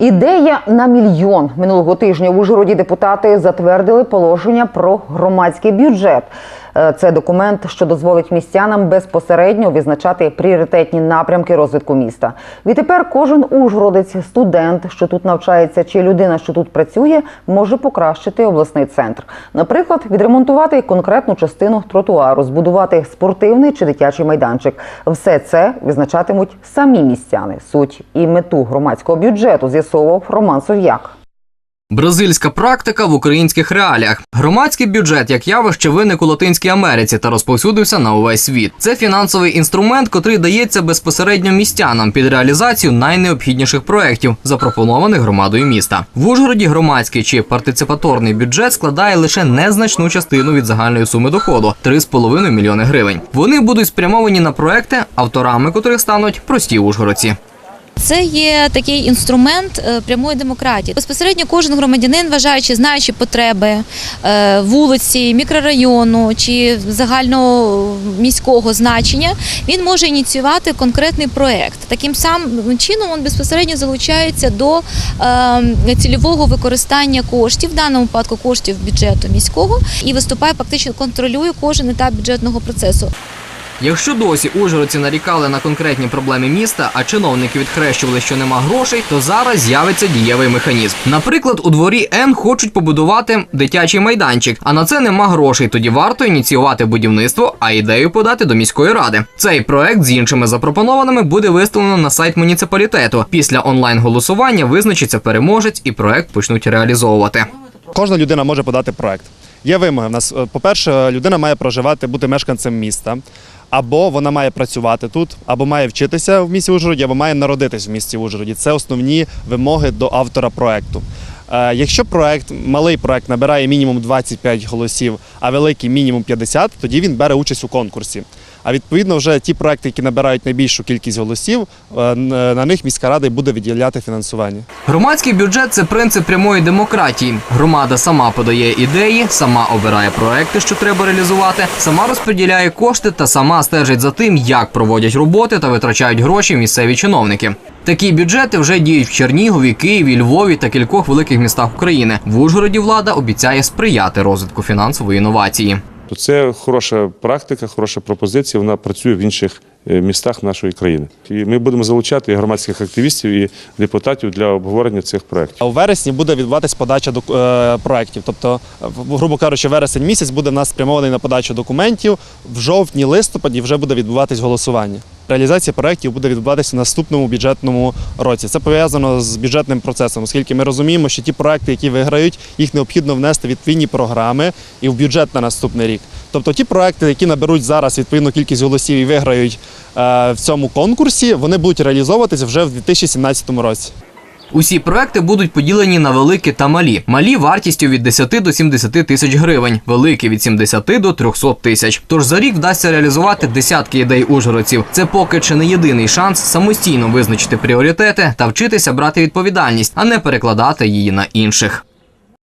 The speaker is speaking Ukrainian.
Ідея на мільйон минулого тижня в Ужгороді депутати затвердили положення про громадський бюджет. Е, Це документ, що дозволить містянам безпосередньо визначати пріоритетні напрямки розвитку міста. Відтепер кожен ужгородець, студент, що тут навчається, чи людина, що тут працює, може покращити обласний центр. Наприклад, відремонтувати конкретну частину тротуару, збудувати спортивний чи дитячий майданчик. Все це визначатимуть самі містяни. Суть і мету громадського бюджету з'ясовував Роман Сов'як. Бразильська практика в українських реаліях. Громадський бюджет як явище виник у Латинській Америці та розповсюдився на увесь світ. Це фінансовий інструмент, котрий дається безпосередньо містянам під реалізацію найнеобхідніших проєктів, запропонованих громадою міста. В Ужгороді громадський чи партиципаторний бюджет складає лише незначну частину від загальної суми доходу 3,5 мільйони гривень. Вони будуть спрямовані на проекти, авторами котрих стануть прості ужгородці. Це є такий інструмент е, прямої демократії. Безпосередньо кожен громадянин, вважаючи, знаючи потреби е, вулиці, мікрорайону чи загального міського значення, він може ініціювати конкретний проект. Таким самим чином він безпосередньо залучається до е, цільового використання коштів, в даному випадку коштів бюджету міського, і виступає фактично контролює кожен етап бюджетного процесу. Якщо досі ужгородці нарікали на конкретні проблеми міста, а чиновники відхрещували, що нема грошей, то зараз з'явиться дієвий механізм. Наприклад, у дворі Н хочуть побудувати дитячий майданчик, а на це нема грошей. Тоді варто ініціювати будівництво, а ідею подати до міської ради. Цей проект з іншими запропонованими буде виставлено на сайт муніципалітету. Після онлайн-голосування визначиться переможець і проект почнуть реалізовувати. Кожна людина може подати проект. Є вимоги. В нас, е, по-перше, людина має проживати, бути мешканцем міста, або вона має працювати тут, або має вчитися в місті Ужгороді, або має народитись в місті Ужгороді. Це основні вимоги до автора проекту. Е, Якщо проект, малий проект набирає мінімум 25 голосів, а великий мінімум 50, тоді він бере участь у конкурсі. А відповідно, вже ті проекти, які набирають найбільшу кількість голосів, е, на них міська рада і буде виділяти фінансування. Громадський бюджет це принцип прямої демократії. Громада сама подає ідеї, сама обирає проекти, що треба реалізувати, сама розподіляє кошти та сама стежить за тим, як проводять роботи та витрачають гроші місцеві чиновники. Такі бюджети вже діють в Чернігові, Києві, Львові та кількох великих містах України. В Ужгороді влада обіцяє сприяти розвитку фінансової інновації. То це хороша практика, хороша пропозиція. Вона працює в інших містах нашої країни. І ми будемо залучати громадських активістів і депутатів для обговорення цих проєктів. А у вересні буде відбуватись подача док- е, проєктів. Тобто, грубо кажучи, вересень місяць буде в нас спрямований на подачу документів. В жовтні, листопаді вже буде відбуватись голосування. Реалізація проєктів буде відбуватися в наступному бюджетному році. Це пов'язано з бюджетним процесом, оскільки ми розуміємо, що ті проекти, які виграють, їх необхідно внести в відповідні програми і в бюджет на наступний рік. Тобто ті проекти, які наберуть зараз відповідну кількість голосів і виграють е, в цьому конкурсі, вони будуть реалізовуватися вже в 2017 році. Усі проекти будуть поділені на великі та малі. Малі вартістю від 10 до 70 тисяч гривень, великі від 70 до 300 тисяч. Тож за рік вдасться реалізувати десятки ідей ужгородців. Це поки чи не єдиний шанс самостійно визначити пріоритети та вчитися брати відповідальність, а не перекладати її на інших.